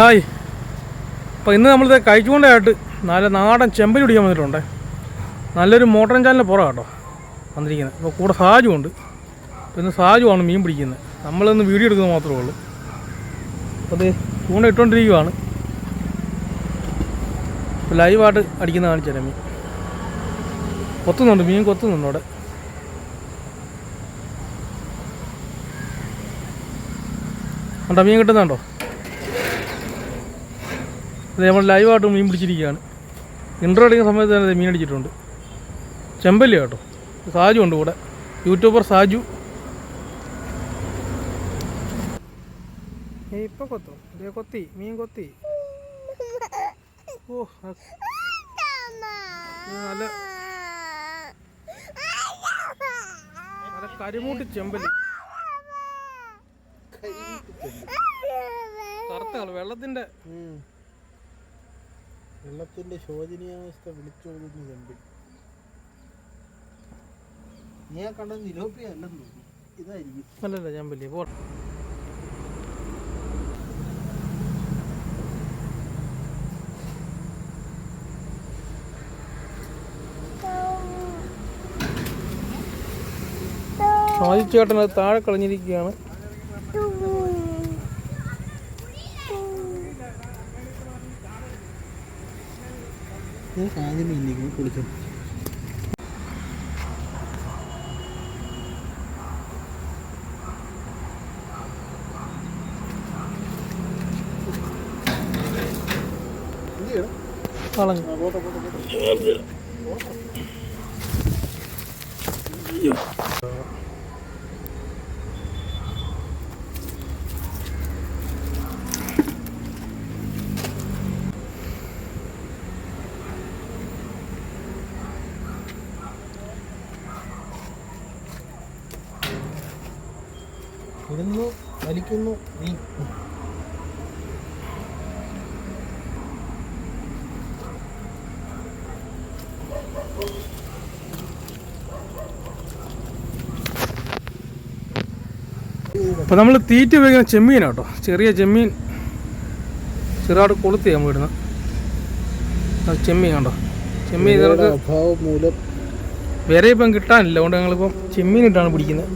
Hi. അപ്പോൾ ഇന്ന് നമ്മളിത് കഴിച്ചുകൊണ്ടായിട്ട് നല്ല നാടൻ ചെമ്പലി പിടിക്കാൻ വന്നിട്ടുണ്ട്. നല്ലൊരു മോട്ടർ ചാനലിന്റെ പുറം കേട്ടോ വന്നിരിക്കുന്നത്. അപ്പോൾ കൂടെ സാജുണ്ട് അപ്പോൾ ഇന്ന് സാജുവാണ് മീൻ പിടിക്കുന്നത്. നമ്മളിന്ന് വീഡിയോ എടുക്കുന്നത് മാത്രമേ ഉള്ളൂ. അപ്പോൾ അത് ചൂണ്ട ഇട്ടുകൊണ്ടിരിക്കുവാണ് ഇപ്പോൾ ലൈവായിട്ട് അടിക്കുന്ന ചില മീൻ. കൊത്തുന്നുണ്ട് മീൻ കൊത്തുന്നുണ്ട് അവിടെ. കണ്ടോ മീൻ കിട്ടുന്നുണ്ടോ? നമ്മൾ ലൈവായിട്ട് മീൻ പിടിച്ചിരിക്കുകയാണ്. ഇൻട്രോ അടിക്കുന്ന സമയത്ത് തന്നെ മീൻ അടിച്ചിട്ടുണ്ട്. ചെമ്പല്ലി കേട്ടോ. സാജു ഉണ്ട് കൂടെ യൂട്യൂബർ സാജു. ഇപ്പൊ കൊത്തും? കൊത്തി. മീൻ കൊത്തി. ഓ നല്ല നല്ല കരിമൂട്ടി ചെമ്പൽ കറുത്ത വെള്ളത്തിന്റെ വെള്ളത്തിന്റെ ശോചനീയാവസ്ഥ വിളിച്ചോതുന്നു തമ്പി നീ ആ കണ്ട നിലോപ്പിയ അല്ലെന്ന് തോന്നുന്നു. ഇതായിരിക്കും. അല്ലല്ല ഞാൻ പോട്ടെ പോ അത് താഴെ കളഞ്ഞിരിക്കുകയാണ്. നീ ആദ്യം ഇല്ലെങ്കിൽ കുളിച്ചു കളഞ്ഞു ഇടുന്നു വലിക്കുന്നു നീ അപ്പോൾ നമ്മൾ തീറ്റ ഉപയോഗിക്കുന്ന ചെമ്മീനാണ് കേട്ടോ. ചെറിയ ചെമ്മീൻ ചെറുതായിട്ട് കൊളുത്തി നമ്മൾ ഇടുന്നത് ചെമ്മീൻ കണ്ടോ? ചെമ്മീൻ നമുക്ക് മൂലം വേറെ ഇപ്പം കിട്ടാനില്ല. അതുകൊണ്ട് ഞങ്ങളിപ്പം ചെമ്മീൻ ഇട്ടാണ് പിടിക്കുന്നത്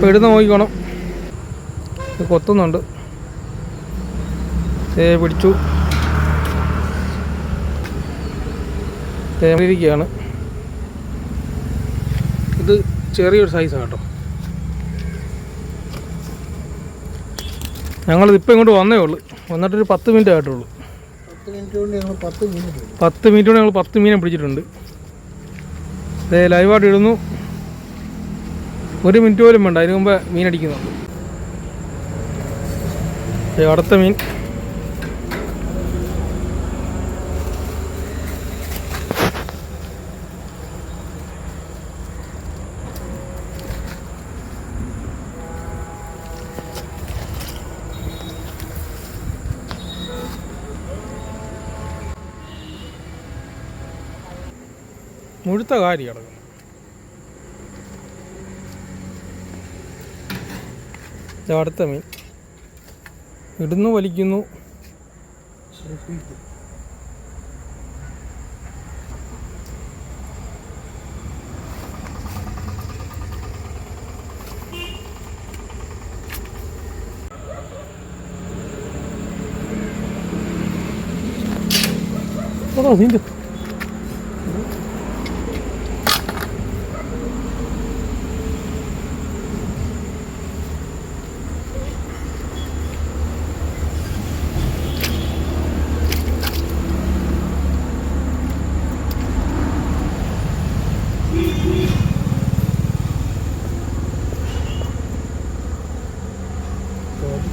ഇപ്പം ഇടുന്ന നോക്കിക്കോണം. ഇത് കൊത്തുന്നുണ്ട്. തേ പിടിച്ചു. തേമിരിക്കുകയാണ് ഇത് ചെറിയൊരു സൈസാണ് കേട്ടോ. ഞങ്ങളിത് ഇപ്പം ഇങ്ങോട്ട് വന്നേ ഉള്ളൂ. വന്നിട്ടൊരു പത്ത് മിനിറ്റ് ആയിട്ടുള്ളൂ. പത്ത് മിനിറ്റ് കൊണ്ട് ഞങ്ങൾ പത്ത് മീനെ പിടിച്ചിട്ടുണ്ട്. ലൈവായിട്ട് ഇടുന്നു. ഒരു മിനിറ്റ് പോലും വേണ്ട. അതിന് മുമ്പ് ദേ അടുത്ത മീൻ. മുഴുത്ത കാരി കിടക്കുന്നു. ദേ അടുത്ത മീൻ. ഇടുന്നു വലിക്കുന്നു. ഓ നീന്ത്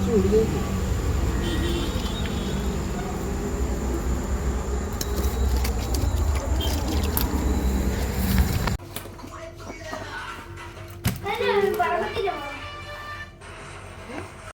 Şimdi